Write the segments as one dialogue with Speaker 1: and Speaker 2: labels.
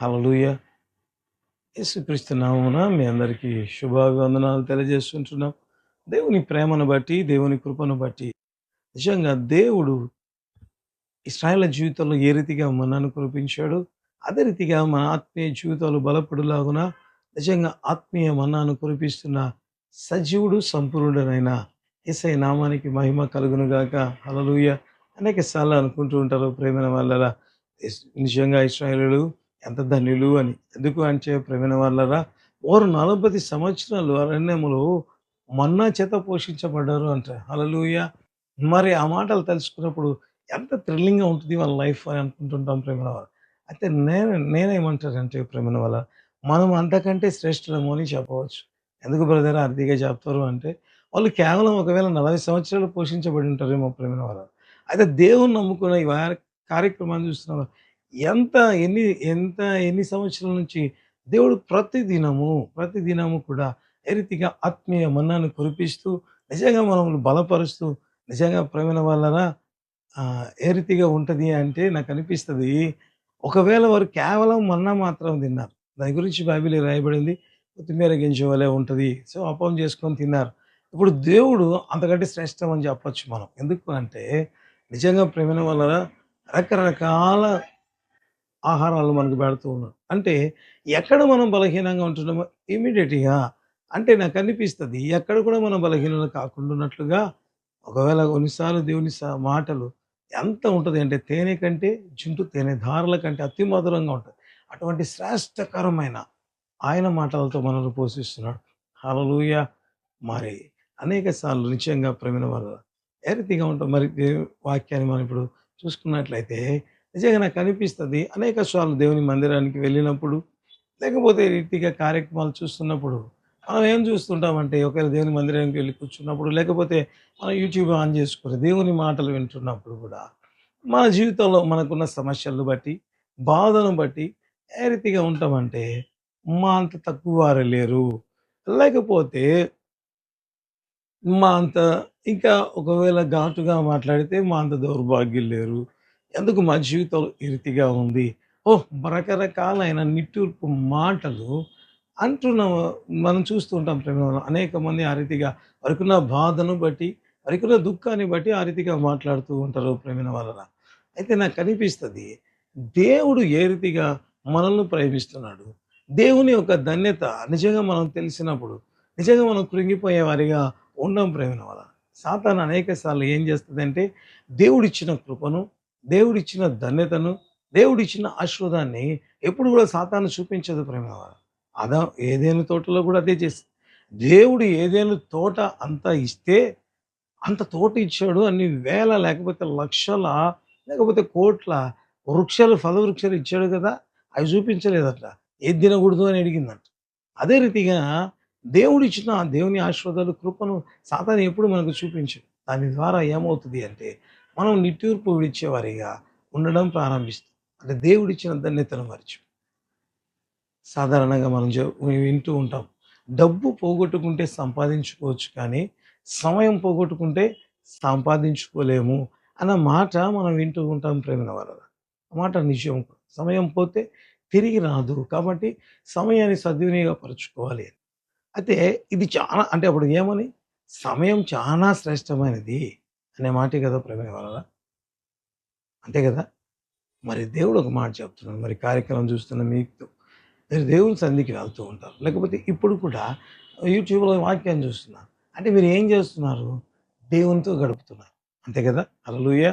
Speaker 1: హల్లెలూయ. యేసుక్రీస్తు నామమున మీ అందరికీ శుభాభివందనాలు తెలియజేస్తుంటున్నాం. దేవుని ప్రేమను బట్టి, దేవుని కృపను బట్టి నిజంగా దేవుడు ఇస్రాయల జీవితంలో ఏ రీతిగా మన్నాను కురిపించాడు అదే రీతిగా మన ఆత్మీయ జీవితాలు బలపడులాగున నిజంగా ఆత్మీయ మన్నాను కురిపిస్తున్న సజీవుడు, సంపూర్ణుడనైన ఏసై నామానికి మహిమ కలుగును గాక. అనేక సార్లు అనుకుంటూ ఉంటారు ప్రేమైన వల్ల నిజంగా ఇస్రాయలు ఎంత ధన్యులు అని. ఎందుకు అంటే ప్రవీణ వాళ్ళరా వారు 40 సంవత్సరాలు అరణ్యములో మన్నా చేత పోషించబడ్డారు అంట. అలలుయ మరి ఆ మాటలు తలుచుకున్నప్పుడు ఎంత థ్రిల్లింగ్‌గా ఉంటుంది వాళ్ళ లైఫ్ అని అనుకుంటుంటాం ప్రేమణ వాళ్ళ. అయితే నేను నేనేమంటానంటే ప్రేమైన వాళ్ళ మనం అంతకంటే శ్రేష్ఠులము అని చెప్పవచ్చు. ఎందుకు బ్రదర్ అర్థిగా చెప్తారు అంటే వాళ్ళు కేవలం ఒకవేళ 40 సంవత్సరాలు పోషించబడి ఉంటారేమో ప్రేమైన వాళ్ళ. అయితే దేవుని నమ్ముకున్న ఈ కార్యక్రమాన్ని చూస్తున్నారు. ఎంత ఎన్ని ఎంత ఎన్ని సంవత్సరాల నుంచి దేవుడు ప్రతి దినము, ప్రతి దినము కూడా ఏ రీతిగా ఆత్మీయ మన్నాను కురిపిస్తూ నిజంగా మనల్ని బలపరుస్తూ నిజంగా ప్రేమైన వలన ఏ రీతిగా ఉంటుంది అంటే నాకనిపిస్తది. ఒకవేళ వారు కేవలం మన్నా మాత్రం తిన్నారు. దాని గురించి బైబిల్‌లో రాయబడింది. కొత్తిమీర గింజ వలె ఉంటుంది సో, అపం చేసుకొని తిన్నారు. ఇప్పుడు దేవుడు అంతకంటే శ్రేష్టం అని చెప్పచ్చు మనం. ఎందుకు అంటే నిజంగా ప్రేమైన వల్ల రకరకాల ఆహారాలు మనకు పెడుతూ ఉన్నాడు. అంటే ఎక్కడ మనం బలహీనంగా ఉంటున్నామో ఇమీడియట్గా అంటే నాకు అనిపిస్తుంది ఎక్కడ కూడా మనం బలహీనత కాకుండా ఉన్నట్లుగా ఒకవేళ కొన్నిసార్లు దేవుని మాటలు ఎంత ఉంటుంది అంటే తేనె కంటే జుంటు తేనె ధారల కంటే అతి మధురంగా ఉంటుంది అటువంటి శ్రేష్టకరమైన ఆయన మాటలతో మనల్ని పోషిస్తున్నాడు. హలలుయ మరి అనేక సార్లు నిశ్చయంగా ప్రేమైన వారు ఏ రీతిగా ఉంటాం మరి వాక్యాన్ని మనం ఇప్పుడు చూసుకున్నట్లయితే నిజంగా నాకు అనిపిస్తుంది అనేక సార్లు దేవుని మందిరానికి వెళ్ళినప్పుడు లేకపోతే రీతిగా కార్యక్రమాలు చూస్తున్నప్పుడు మనం ఏం చూస్తుంటామంటే ఒకవేళ దేవుని మందిరానికి వెళ్ళి కూర్చున్నప్పుడు లేకపోతే మనం యూట్యూబ్ ఆన్ చేసుకుని దేవుని మాటలు వింటున్నప్పుడు కూడా మన జీవితంలో మనకున్న సమస్యలను బట్టి, బాధను బట్టి ఏ రీతిగా ఉంటామంటే మా అంత తక్కువ వారు లేరు. లేకపోతే మా అంత ఇంకా ఒకవేళ ఘాటుగా మాట్లాడితే మా అంత దౌర్భాగ్యం లేరు. ఎందుకు మా జీవితంలో ఈ రీతిగా ఉంది. ఓహ్! రకరకాలైన నిట్టూర్పు మాటలు అంటున్న మనం చూస్తూ ఉంటాం ప్రేమలో. అనేక మంది ఆ రీతిగా వరకున్న బాధను బట్టి, వరకున్న దుఃఖాన్ని బట్టి ఆ రీతిగా మాట్లాడుతూ ఉంటారు ప్రేమిన వలన అయితే నాకు కనిపిస్తుంది దేవుడు ఏ రీతిగా మనల్ని ప్రేమిస్తున్నాడు. దేవుని యొక్క ధన్యత నిజంగా మనం తెలిసినప్పుడు నిజంగా మనం కృంగిపోయే వారిగా ఉండం ప్రేమిన వలన సాతాను అనేక సార్లు ఏం చేస్తుందంటే దేవుడిచ్చిన కృపను, దేవుడిచ్చిన ధన్యతను, దేవుడిచ్చిన ఆశీర్వాదాన్ని ఎప్పుడు కూడా సాతాను చూపించదు ప్రేమైన అదా ఏదేను తోటలో కూడా అదే చేస్తుంది దేవుడు ఏదేను తోట అంత ఇస్తే అంత తోట ఇచ్చాడు. అన్ని వేల లేకపోతే లక్షల లేకపోతే కోట్ల వృక్షాలు ఫలవృక్షాలు ఇచ్చాడు కదా! అవి చూపించలేదట. ఏది తినకూడదు అని అడిగిందంట. అదే రీతిగా దేవుడిచ్చిన దేవుని ఆశీర్వాదాలు, కృపను సాతాను ఎప్పుడు మనకు చూపించు దాని ద్వారా ఏమవుతుంది అంటే మనం నిట్టూర్పు విడిచేవారిగా ఉండడం ప్రారంభిస్తాం. అంటే దేవుడిచ్చిన ధన్యతను మరిచి. సాధారణంగా మనం వింటూ ఉంటాం. డబ్బు పోగొట్టుకుంటే సంపాదించుకోవచ్చు కానీ, సమయం పోగొట్టుకుంటే సంపాదించుకోలేము అన్న మాట మనం వింటూ ఉంటాం ప్రేమిన వాళ్ళరా. ఆ మాట నిజం. సమయం పోతే తిరిగి రాదు. కాబట్టి సమయాన్ని సద్వినియోగపరుచుకోవాలి. అయితే ఇది చాలా అంటే అప్పుడు ఏమని సమయం చాలా శ్రేష్టమైనది అనే మాటే కదా ప్రేమైన వలన అంతే కదా! మరి దేవుడు ఒక మాట చెప్తున్నాడు. మరి కార్యక్రమం చూస్తున్న మీకు మీరు దేవుని సంధికి వెళ్తూ ఉంటారు. లేకపోతే ఇప్పుడు కూడా యూట్యూబ్‌లో వాక్యాన్ని చూస్తున్నారు. అంటే మీరు ఏం చేస్తున్నారు? దేవునితో గడుపుతున్నారు. అంతే కదా! హల్లెలూయ.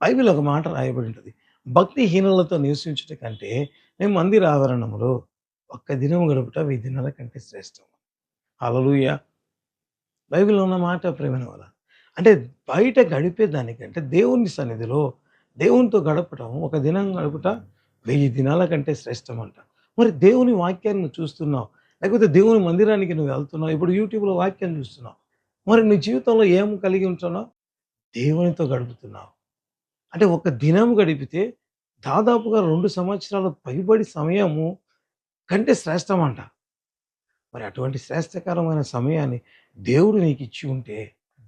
Speaker 1: బైబిల్ ఒక మాట రాయబడి ఉంటుంది భక్తిహీనులతో నివసించుట కంటే మేము మందిర ఆవరణంలో ఒక్క దినం గడుపుట వెయ్యి దినాల కంటే శ్రేష్టం. హల్లెలూయ. బైబిల్ ఉన్న మాట ప్రేమైన వల్ల అంటే బయట గడిపే దానికంటే దేవుని సన్నిధిలో దేవునితో గడపటం ఒక దినం గడుపుట వెయ్యి దినాల కంటే శ్రేష్టం అంట. మరి దేవుని వాక్యాన్ని చూస్తున్నావు. లేకపోతే దేవుని మందిరానికి నువ్వు వెళ్తున్నావు. ఇప్పుడు యూట్యూబ్‌లో వాక్యం చూస్తున్నావు. మరి నీ జీవితంలో ఏం కలిగి ఉంటున్నావు? దేవునితో గడుపుతున్నావు. అంటే ఒక దినం గడిపితే దాదాపుగా 2 సంవత్సరాల పైబడి సమయము కంటే శ్రేష్టమంట. మరి అటువంటి శ్రేష్టకరమైన సమయాన్ని దేవుడు నీకిచ్చి ఉంటే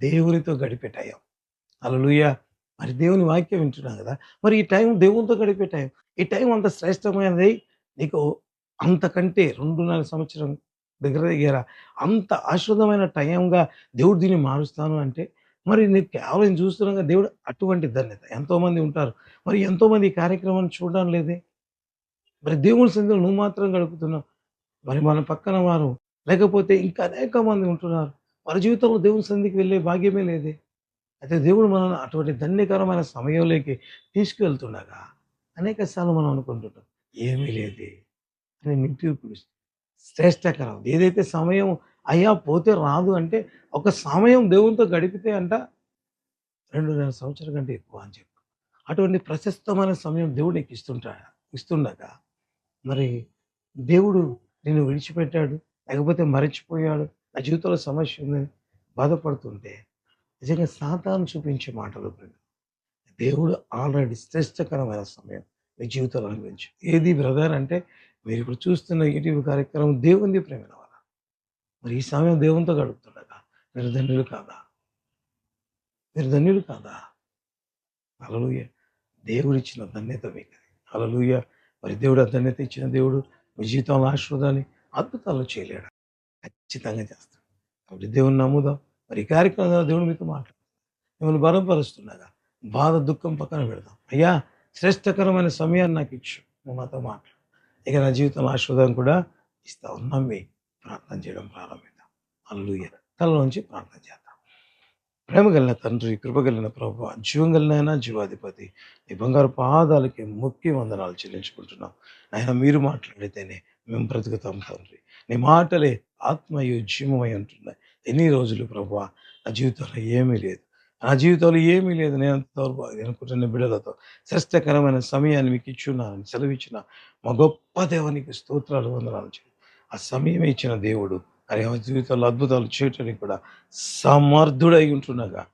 Speaker 1: దేవునితో గడిపే టైం. హల్లెలూయా! మరి దేవుని వాక్యం వింటున్నాం కదా. మరి ఈ టైం దేవునితో గడిపే టైం. ఈ టైం అంత శ్రేష్టమైనది. నీకు అంతకంటే రెండున్నర సంవత్సరం దగ్గర దగ్గర అంత ఆశ్రదమైన టైంగా దేవుడు దీన్ని మారుస్తాను అంటే మరి నీకు కేవలం చూస్తున్నాగా దేవుడు అటువంటి ధన్యత. ఎంతోమంది ఉంటారు. మరి ఎంతోమంది ఈ కార్యక్రమాన్ని చూడడం లేదే? మరి దేవుని సందులో నువ్వు మాత్రం గడుపుతున్నావు. మరి మన పక్కన వారు లేకపోతే ఇంకా అనేక మంది ఉంటున్నారు. వారి జీవితంలో దేవుని సంధికి వెళ్ళే భాగ్యమే లేదే. అయితే దేవుడు మనల్ని అటువంటి ధన్యకరమైన సమయంలోకి తీసుకువెళ్తుండగా అనేక సార్లు మనం అనుకుంటుంటాం ఏమీ లేదే అని నిట్టూర్పులు శ్రేష్టకరం ఏదైతే సమయం అయ్యా పోతే రాదు అంటే ఒక సమయం దేవునితో గడిపితే అంట రెండున్నర సంవత్సరాల కంటే ఎక్కువ అని చెప్పు. అటువంటి ప్రశస్తమైన సమయం దేవుడు నీకు ఇస్తుంటా ఇస్తుండగా మరి దేవుడు నిన్ను విడిచిపెట్టాడు లేకపోతే మరచిపోయాడు నా జీవితంలో సమస్య ఉంది బాధపడుతుంటే నిజంగా సాతాను చూపించే మాటలు ప్రియులు. దేవుడు ఆల్రెడీ శ్రేష్టకరమైన సమయం మీ జీవితంలో అనుభవించు. ఏది బ్రదర్ అంటే మీరు ఇప్పుడు చూస్తున్న యూట్యూబ్ కార్యక్రమం దేవుని ప్రేమ వల్ల. మరి ఈ సమయం దేవునితో గడుపుతుండగా మీరు ధన్యులు కాదా? మీరు ధన్యులు కాదా? అలలుయ దేవుడిచ్చిన ధన్యత మీకు. అలలుయ మరి దేవుడు ఆ ధన్యత ఇచ్చిన దేవుడు మీ జీవితంలో ఆశీర్వాదాన్ని అద్భుతాలు చేయలేడు? ఖచ్చితంగా చేస్తాడు. కాబట్టి దేవుని నమ్ముదాం. మరి ఈ కార్యక్రమం ద్వారా దేవుడు మీతో మాట్లాడు మిమ్మల్ని బలపరుస్తుండగా బాధ దుఃఖం పక్కన పెడదాం. అయ్యా శ్రేష్టకరమైన సమయాన్ని నాకు ఇచ్చు. నువ్వు మాతో మాట్లాడు. ఇక నా జీవితం ఆశీర్వాదం కూడా ఇస్తావు. నమ్మి ప్రార్థన చేయడం ప్రారంభిద్దాం. అల్లుయ్య తలలోంచి ప్రార్థన చేద్దాం. ప్రేమ కలిగిన తండ్రి కృప కలిగిన ప్రభు జీవం కలిగిన జీవాధిపతి నీ బంగారు పాదాలకి ముఖ్య వందనాలు చెల్లించుకుంటున్నాం. ఆయన మీరు మాట్లాడితేనే మేము బ్రతుకుతాం తండ్రి. నీ మాటలే ఆత్మయోజ్యమై జీవమై ఉంటున్నాయి. ఎన్ని రోజులు ప్రభు నా జీవితంలో ఏమీ లేదు. నా జీవితంలో ఏమీ లేదు. నేను అంత దౌర్భాగ్యం అనుకుంటున్న బిడ్డలతో శ్రేష్టకరమైన సమయాన్ని మీకు ఇచ్చున్నానని సెలవిచ్చిన మా గొప్ప దేవానికి స్తోత్రాలు వందనాలు ఆ సమయం ఇచ్చిన దేవుడు అని జీవితంలో అద్భుతాలు చేయటానికి కూడా సమర్థుడై ఉంటుండగా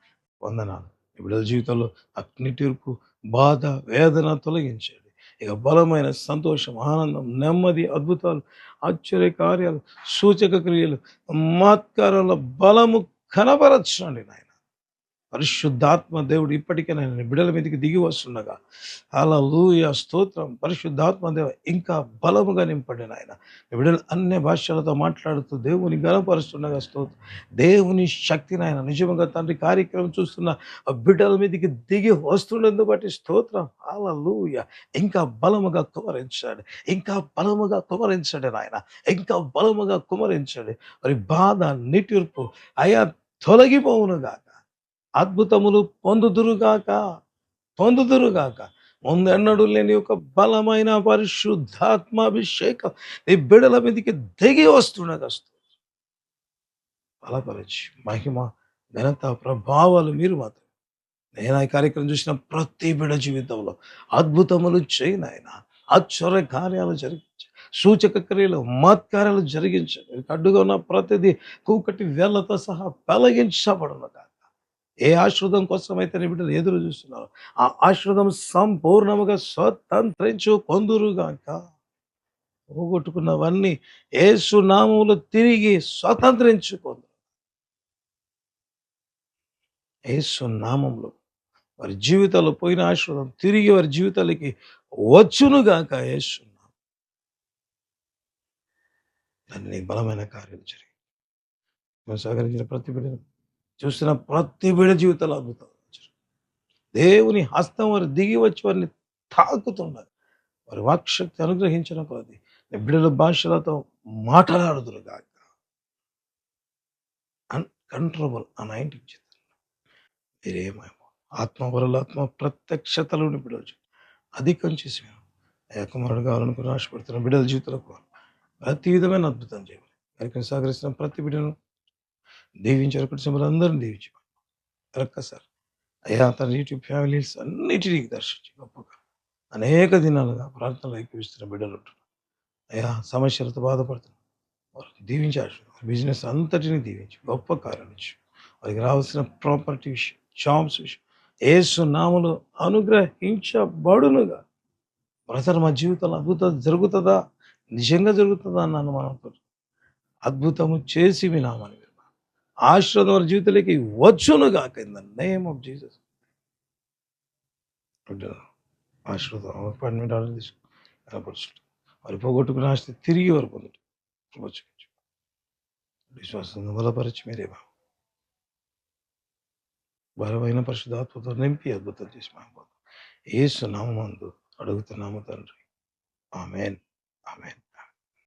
Speaker 1: వందనాలు. బిడ్డల జీవితంలో అగ్ని తీర్పు బాధ వేదన తొలగించండి. ఇక బలమైన సంతోషం ఆనందం నెమ్మది అద్భుతాలు ఆశ్చర్య కార్యాలు సూచక క్రియలు మాత్కారంలో బలము కనపరచండి నాయన. పరిశుద్ధాత్మ దేవుడు ఇప్పటికే నేను బిడల మీదకి దిగి వస్తుండగా. అలా లూయ స్తోత్రం. పరిశుద్ధాత్మ దేవ ఇంకా బలముగా నింపండి ఆయన. బిడలు అన్ని భాషలతో మాట్లాడుతూ దేవుని గనపరుస్తుండగా స్తోత్రం. దేవుని శక్తి నాయన నిజంగా తండ్రి కార్యక్రమం చూస్తున్న ఆ బిడ్డల మీదకి దిగి వస్తుండేందు బట్టి స్తోత్రం. అలా లూయ ఇంకా బలముగా కుమరించాడు. ఇంకా బలముగా కుమరించాడు నాయన. ఇంకా బలముగా కుమరించాడు. మరి బాధ నిట్టూర్పు అయా తొలగిపోవునుగాక అద్భుతములు పొందుదురుగాక పొందుదురుగాక. ముందెన్నడు లేని ఒక బలమైన పరిశుద్ధాత్మాభిషేకం ఈ బిడల మీదకి దిగి వస్తుండగా బలపరచి మహిమ ఘనత ప్రభావాలు మీరు మాత్రం నేను ఈ కార్యక్రమం చూసిన ప్రతి బిడ జీవితంలో అద్భుతములు చేయను ఆయన ఆశ్చర్య కార్యాలు జరిగించు. సూచక క్రియలు మత్కార్యాలు జరిగించండి అడ్డుగా ఉన్న ప్రతిదీ కూకటి వేళ్ళతో సహా పెలగించబడును కాక ఏ ఆశ్రదం కోసం అయితే నీ బిడ్డలు ఎదురు చూస్తున్నారు ఆ ఆశ్రదం సంపూర్ణముగా స్వతంత్రించు పొందురుగాక పోగొట్టుకున్నవన్నీ ఏసునామములు తిరిగి స్వతంత్రించుకుందు ఏసు వారి జీవితాలు పోయిన ఆశ్రదం తిరిగి వారి జీవితాలకి వచ్చునుగాక ఏసు దాన్ని బలమైన కార్యం జరిగింది సహకరించిన ప్రతి బిడ్డను చూసిన ప్రతి బిడ జీవితాలు అద్భుతాలు దేవుని హస్తం వారు దిగి వచ్చి వారిని తాకుతున్నారు వారి వాక్శక్తి అనుగ్రహించిన కొద్ది బిడ్డల భాషలతో మాట్లాడుదురు కాక అన్కంట్రోలబుల్ అనాయింటించింది మీరేమేమో ఆత్మ వరలాత్మ ప్రత్యక్షతలు బిడ్డలు అధికం చేసి మేము అయ్యా కుమారుడు కావాలనుకుని ఆశపడుతున్న బిడ్డల జీవితంలో ప్రతి విధమైన అద్భుతం చేయమని. కార్యక్రమం సహకరిస్తున్న ప్రతి బిడ్డను దీవించారు కుటుంబంలో అందరిని దీవించి సార్ అయ్యా తన యూట్యూబ్ ఫ్యామిలీస్ అన్నిటినీ దర్శించి గొప్పగా అనేక దినాలుగా ప్రార్థనలు ఎక్కువిస్తున్న బిడ్డలు ఉంటున్నారు. అయ్యా సమస్యలతో బాధపడుతున్నారు. వారికి దీవించారు. బిజినెస్ అంతటిని దీవించి గొప్ప కార్యాలు వారికి రావాల్సిన ప్రాపర్టీ విషయం జాబ్స్ విషయం ఏసు నామలు అనుగ్రహించబడునుగా. బ్రదర్ మా జీవితంలో అద్భుతం జరుగుతుందా? నిజంగా జరుగుతుందా? అన్న అనుమానంతో అద్భుతము చేసి మీ నామాన్ని ఆశీర్వాదం వారి జీవితంలోకి వచ్చునుగాక in the name of Jesus ఆశీర్వాదం అపాయింట్మెంట్ ఆర్డర్ తీసుకు కనపరుచుంటాం వారి పోగొట్టుకున్న ఆస్తి తిరిగి వారు పొందుట విశ్వాసం బలపరచి మీరే బాబు. బలమైన పరిశుధాత్మతో నింపి అద్భుతం చేసి మా ఏసు నామందు అడుగుతున్నాము తండ్రి. ఆమెన్. ఆమెన్.